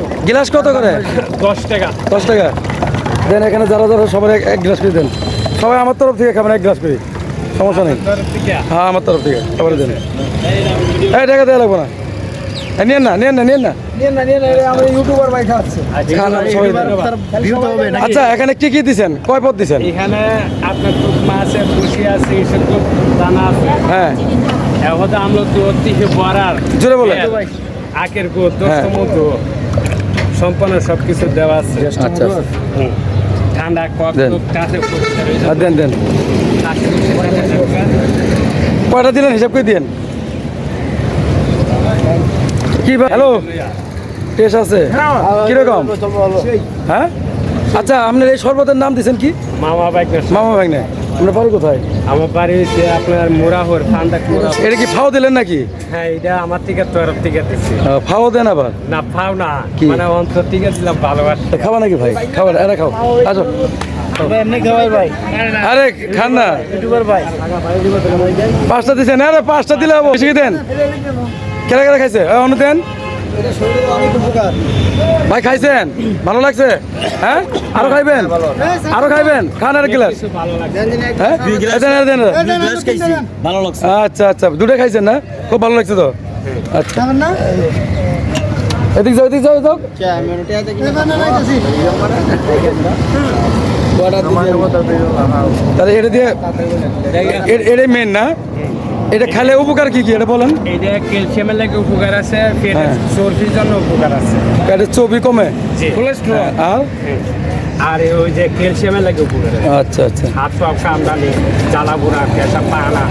Glass কত করে? দশ টাকা। দশ টাকা। দেন এখানে যারা যারা সবাই এক- গ্লাস করে দেন। সবাই আমার তরফ থেকে খাবেন এক গ্লাস করে। সমস্যা নেই। হ্যাঁ আমার তরফ থেকে। সবাই দেন। এই টাকা দেওয়া লাগবো না। নিয়েন না নিয়েন না নিয়েন না। দেন। আচ্ছা এখানে কি কি দিছেন? কয় পদ দিছেন? এখানে আপনার টুকমা আছে বসি আছে এসব দানা আছে। হ্যাঁ। এখন আমরা তো বড়ার জোরে বলেন। আখের গো হ্যাঁ। দশ মতো সম্পূর্ণ সব কিছু দেওয়া আছে। আচ্ছা ঠান্ডা কক দেন। কাছে দেন হয়ে। কয়টা দিলেন? হিসাব করে দিন কি হ্যালো? টেস্ট আছে? কীরকম? হ্যাঁ। আচ্ছা আপনার এই শরবতের নাম দিছেন কি? মামা বাইক মামা ভাই না আপনার বাড়ি কোথায়? আমার বাড়ি হচ্ছে আপনার মোরাহর এটা কি ফাও দিলেন নাকি? হ্যাঁ এটা আমার থেকে তরফ থেকে দিচ্ছি। ফাও দেন আবার? না পাও না। কি? মানে অন্তর থেকে দিলাম ভালোবাসা। খাবা নাকি ভাই? খাবার এরা খাও। আসো। ভাই আরে খান না। ভাই। পাঁচটা দিছেন আরে পাঁচটা দিলে হব। বেশি কি দেন? কেরা কেরা খাইছে? এ, অনু দেন। ভাই, খাইছেন? ভালো লাগছে? হ্যাঁ? আরও খাইবেন? আরও খাইবেন? খান আর গ্লাস। হ্যাঁ? আচ্ছা আচ্ছা। দুটো খাইছেন না? খুব ভালো লাগছে তো? আচ্ছা। এদিক এটা দিয়ে এটাই মেন না? এটা খেলে উপকার কি কি? এটা বলেন। এটা ক্যালসিয়ামের লাগে উপকার আছে হ্যাঁ। চর্বির জন্য উপকার আছে। পেটের চর্বি কমে? জি। হ্যাঁ, আর? আর ওই যে ক্যালসিয়ামের লাগে উপকার আচ্ছা আচ্ছা। হাত পা কামড়ানি জ্বালা বুড়া পেশা পানা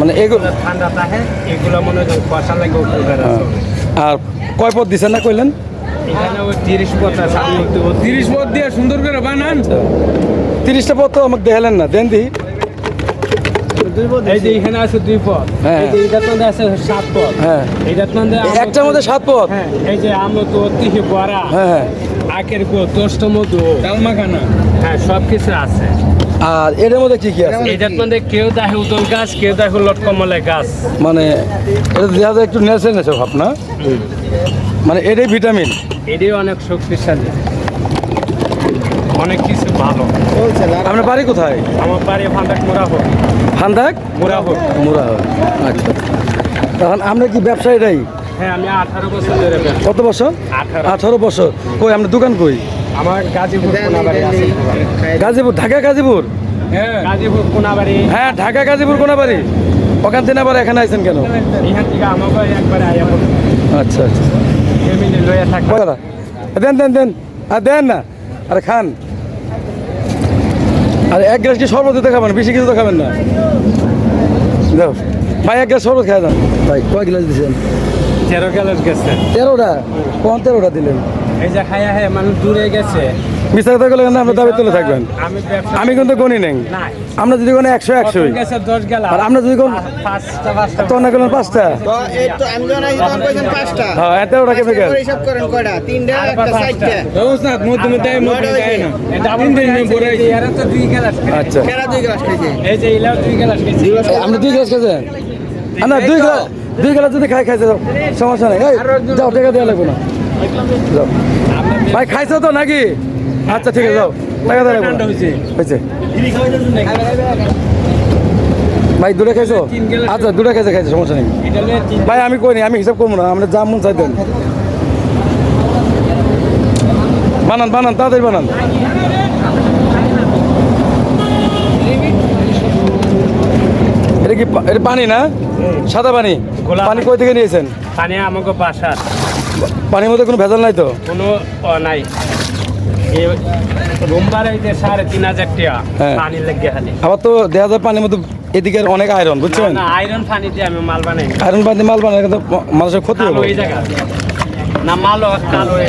মানে এগুলো ঠান্ডা থাকে এগুলো মনে হয় কষা লাগে উপকার আছে। আর কয় পদ দিছেন না কইলেন? এখানে ওই তিরিশ পথ দিয়ে সুন্দর করে বানান। তিরিশটা পদ তো আমাকে দেখালেন না। দেন দি। এই যে এখানে আছে দুই পথ হ্যাঁ। এই যে এটার মধ্যে আছে সাত পথ হ্যাঁ। এইটার মধ্যে একটার মধ্যে সাত পদ? হ্যাঁ এই যে আমরা তো অতি বড়া। হ্যাঁ হ্যাঁ। আখের মধু। ডালমাখানা। হ্যাঁ সব কিছু আছে। আর এর মধ্যে কি কি আছে? এটার মধ্যে কেউ দেখে উদল গাছ কেউ দেখে লটকমলে গাছ। মানে এটা দেখা যায় একটু নেশে নেশে ভাব না? মানে এটাই ভিটামিন? এটাই অনেক শক্তিশালী। অনেক কিছু ভালো। আপনার বাড়ি কোথায়? আমার বাড়ি ফান্দাক মোড়া হোক ফান্দাক মোড়া হোক মুরা আচ্ছা। তখন আমরা কি ব্যবসায়ীরাই হ্যাঁ আমি আঠারো বছর ধরে কত বছর? আঠারো। বছর। কই আপনার দোকান কই? আমার গাজীপুর কোনাবাড়ি আছে। গাজীপুর ঢাকা গাজীপুর? গাজীপুর কোনাবাড়ি। হ্যাঁ ঢাকা গাজীপুর কোনা বাড়ি ওখান থেকে আবার এখানে আইছেন কেন? এখান থেকে আমাকে একবারে আয়া আচ্ছা আচ্ছা। দেন দেন দেন। আর দেন না। আরে খান। আরে এক গ্লাস কি শরবত দিতে খাবেন? বেশি কিছু তো খাবেন না। দেখো ভাই এক গ্লাস শরবত খাই দাও ভাই কয় গ্লাস দিয়েছেন তেরো গ্লাস গেছে। তেরোটা? কোন তেরোটা দিলেন? এই যে খায়া হ্যাঁ মানুষ দূরে গেছে। মিস্টার থাকলে না আপনার দাবি তুলে থাকবেন। আমি কিন্তু গণি নেই। আমরা যদি কোনো একশো গেলা আর আমরা যদি কোন পাঁচটা পাঁচটা। তো না করলেন পাঁচটা? হ্যাঁ এত ওটা কেমন গেল? আচ্ছা কেরা দুই গ্লাস দুই খেয়েছেন না দুই গ্লাস দুই গ্লাস যদি খাই খাইছে সমস্যা নেই। যাও টাকা দেওয়া লাগবে না। ভাই খাইছো তো নাকি? আচ্ছা ঠিক আছে যাও। টাকা দেওয়া হয়েছে। ভাই দুটো খাইছো? আচ্ছা দুটো খাইছে খাইছে সমস্যা নেই। ভাই আমি কই নি? আমি হিসাব করব না। আমরা যা মন চাই দেন। বানান বানান তাড়াতাড়ি বানান। এটা কি এটা পানি না? সাদা পানি? পানি কই থেকে নিয়েছেন? পানি আমাকে বাসার। পানির মধ্যে কোনো ভেজাল নাই তো? কোনো নাই। আবার তো যায় পানির মধ্যে এদিকে অনেক আয়রন বুঝছেন? না আয়রন পানি দিয়ে আমি মাল বানাই আয়রন পানি মাল বানালে কিন্তু মানুষের ক্ষতি হবে। না মালও কালো এই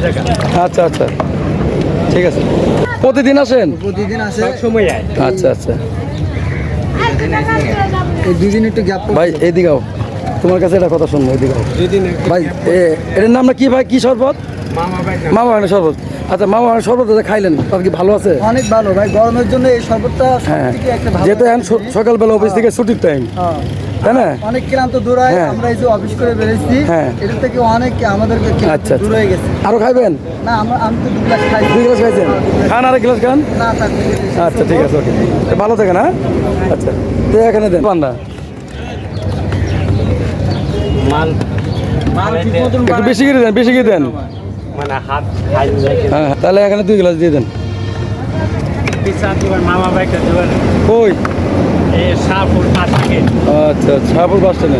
আচ্ছা আচ্ছা। ঠিক আছে। প্রতিদিন আসেন? প্রতিদিন আসে। সময় আচ্ছা আচ্ছা। একটু গ্যাপ ভাই এদিকেও তোমার কাছে এটা কথা শুনব এদিকেও দুদিন ভাই এ এটার নামটা কি ভাই? কি শরবত? মামা ভাই শরবত। আচ্ছা মামা বাগানের শরবত যে খাইলেন তার কি ভালো আছে? অনেক ভালো ভাই গরমের জন্য এই শরবতটা হ্যাঁ যেহেতু এখন সকালবেলা অফিস থেকে ছুটির টাইম হ্যাঁ। তাই না? অনেক ক্লান্ত দূর হয় হ্যাঁ। আমরা এই যে অফিস করে বেরোচ্ছি হ্যাঁ। এটা থেকে অনেক আমাদেরকে ক্লান্ত আচ্ছা, দূর আচ্ছা। হয়ে গেছে। আরও খাইবেন? না আমরা আমি তো দু গ্লাস খাই। দুই গ্লাস খাইছেন? খান আর এক গ্লাস খান। না। আচ্ছা ঠিক আছে ওকে। ভালো থাকেন হ্যাঁ? আচ্ছা তো এখানে দেন। পান্ডা মাল। মানে একটু বেশি করে দেন বেশি করে দেন। মানে হ্যাঁ হ্যাঁ, তাহলে এখানে দুই গ্লাস দিয়ে দেন। কই? থেকে। আচ্ছা শাহপুর বাস স্ট্যান্ডে।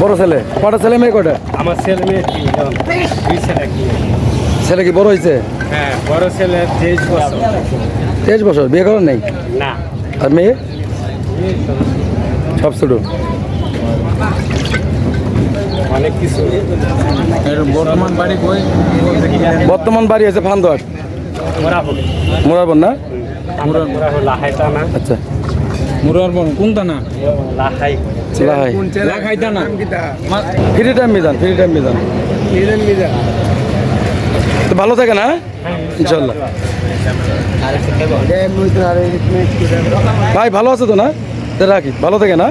বড় ছেলে কটা ছেলে মেয়ে কটা আমার ছেলে মেয়ে দুই ছেলে কি? ছেলে কি বড় হয়েছে হ্যাঁ বড় ছেলে তেইশ বছর। তেইশ বছর বিয়ে করেন নাই? না। আর মেয়ে? সব ছোটো। অনেক কিছু বর্তমান বাড়ি কই বর্তমান বাড়ি আছে ফান্দোয়াট মোরা মোরাবন না? মোরা মোরা হল লাহাইতা না আচ্ছা। মুরার বন কোনটা না লাহাই লাহাই লাখাইতা free time Mizan free time Mizan. তো ভালো থাকে না? ইনশাল্লাহ ভাই ভালো আছে তো না? তো রাখি। ভালো থাকে না?